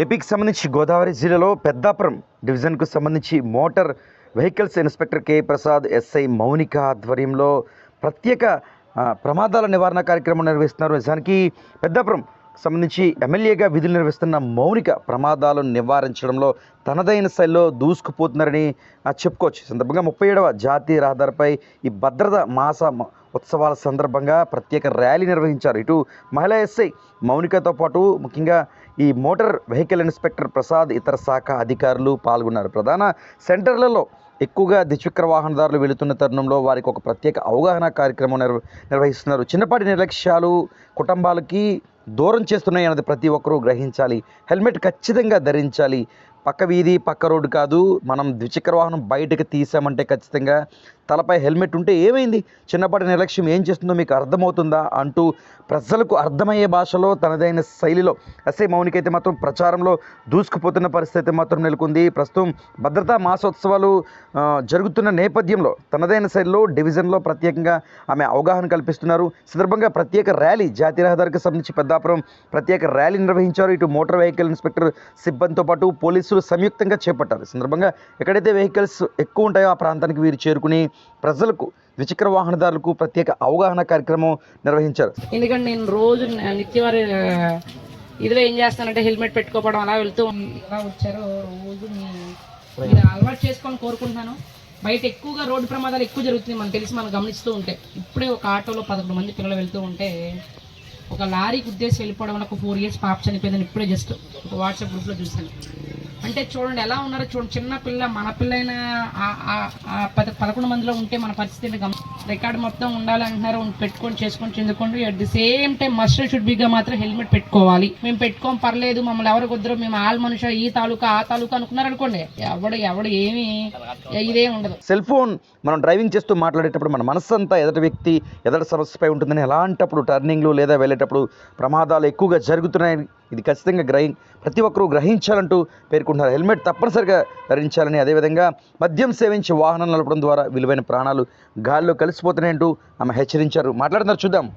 ఏపీకి సంబంధించి గోదావరి జిల్లాలో పెద్దాపురం డివిజన్కు సంబంధించి motor vehicles inspector K. Prasad SI Mounika ఆధ్వర్యంలో ప్రత్యేక ప్రమాదాల నివారణ కార్యక్రమం నిర్వహిస్తున్నారు. నిజానికి పెద్దాపురం సంబంధించి ఎమ్మెల్యేగా విధులు నిర్వహిస్తున్న మౌనిక ప్రమాదాలను నివారించడంలో తనదైన శైలిలో దూసుకుపోతున్నారని చెప్పుకోవచ్చు. సందర్భంగా ముప్పై ఏడవ జాతీయ రహదారిపై ఈ భద్రత మాస ఉత్సవాల సందర్భంగా ప్రత్యేక ర్యాలీ నిర్వహించారు. ఇటు మహిళా ఎస్ఐ మౌనికతో పాటు ముఖ్యంగా ఈ మోటార్ వెహికల్ ఇన్స్పెక్టర్ ప్రసాద్ ఇతర శాఖ అధికారులు పాల్గొన్నారు. ప్రధాన సెంటర్లలో ఎక్కువగా ద్విచక్ర వాహనదారులు వెళుతున్న తరుణంలో వారికి ఒక ప్రత్యేక అవగాహన కార్యక్రమం నిర్వ నిర్వహిస్తున్నారు. చిన్నపాటి నిర్లక్ష్యాలు కుటుంబాలకి దూరం చేస్తున్నాయి అన్నది ప్రతి ఒక్కరూ గ్రహించాలి. హెల్మెట్ ఖచ్చితంగా ధరించాలి. పక్క వీధి పక్క రోడ్డు కాదు మనం ద్విచక్ర వాహనం బయటకు తీసామంటే ఖచ్చితంగా తలపై హెల్మెట్ ఉంటే ఏమైంది? చిన్నపాటి నిర్లక్ష్యం ఏం చేస్తుందో మీకు అర్థమవుతుందా? అంటూ ప్రజలకు అర్థమయ్యే భాషలో తనదైన శైలిలో ఎస్ఐ మౌనికైతే అయితే మాత్రం ప్రచారంలో దూసుకుపోతున్న పరిస్థితి మాత్రం నెలకొంది. ప్రస్తుతం భద్రతా మాసోత్సవాలు జరుగుతున్న నేపథ్యంలో తనదైన శైలిలో డివిజన్లో ప్రత్యేకంగా ఆమె అవగాహన కల్పిస్తున్నారు. సందర్భంగా ప్రత్యేక ర్యాలీ జాతీయ రహదారికి సంబంధించి పెద్ద పెద్దాపురం ప్రత్యేక ర్యాలీ నిర్వహించారు. ఇటు మోటార్ వెహికల్ ఇన్స్పెక్టర్ సిబ్బందితో పాటు పోలీసులు సంయుక్తంగా చేపట్టారు. సందర్భంగా ఎక్కడైతే వెహికల్స్ ఎక్కువ ఉంటాయో ఆ ప్రాంతానికి వీరు చేరుకుని ప్రజలకు ద్విచక్ర వాహనదారులకు ప్రత్యేక అవగాహన కార్యక్రమం నిర్వహించారు. ఎందుకంటే నేను రోజు నిత్యవారి ఇదిలో ఏం చేస్తానంటే హెల్మెట్ పెట్టుకోవడం అలా వెళ్తూ ఎలా వచ్చారో. రోజు మీరు అలవాటు చేసుకొని కోరుకుంటున్నాను. బయట ఎక్కువగా రోడ్డు ప్రమాదాలు ఎక్కువ జరుగుతుంది మనకు తెలిసి మనం గమనిస్తూ ఉంటే. ఇప్పుడే ఒక ఆటోలో పదకొండు మంది పిల్లలు వెళ్తూ ఉంటే ఒక లారీకి ఉద్దేశం వెళ్ళిపోవడం వల్ల ఒక ఫోర్ ఇయర్స్ పాప చనిపోయిందని ఇప్పుడే జస్ట్ ఒక వాట్సాప్ గ్రూప్లో చూసాను అంటే చూడండి ఎలా ఉన్నారో చూడండి. చిన్న పిల్ల మన పిల్ల అయినా ఆ- పద పదకొండు మందిలో ఉంటే మన పరిస్థితి రికార్డు మొత్తం ఉండాలంటున్నారు. పెట్టుకొని చేసుకొని చెందుకోండి. At the same time must should బిగా మాత్రం హెల్మెట్ పెట్టుకోవాలి. మేము పెట్టుకోం పర్లేదు. మమ్మల్ని ఎవరు కుదరో మేము ఆల్ మనుషులు ఈ తాలూకా ఆ తాలూకా అనుకున్నారు అనుకోండి. ఎవడు ఎవడు ఏమి ఇదే ఉండదు. సెల్ ఫోన్ మనం డ్రైవింగ్ చేస్తూ మాట్లాడేటప్పుడు మన మనసు అంతా ఎదటి వ్యక్తి ఎదటి సమస్యపై ఉంటుందని అలాంటప్పుడు టర్నింగ్లు లేదా వెళ్ళేటప్పుడు ప్రమాదాలు ఎక్కువగా జరుగుతున్నాయి ఇది ఖచ్చితంగా గ్రహి ప్రతి ఒక్కరూ గ్రహించాలంటూ పేర్కొంటున్నారు. హెల్మెట్ తప్పనిసరిగా ధరించాలని అదేవిధంగా మద్యం సేవించి వాహనం నడపడం ద్వారా విలువైన ప్రాణాలు గాల్లో కలిసిపోతున్నాయంటూ ఆమె హెచ్చరించారు. మాట్లాడుతున్నారు చూద్దాం.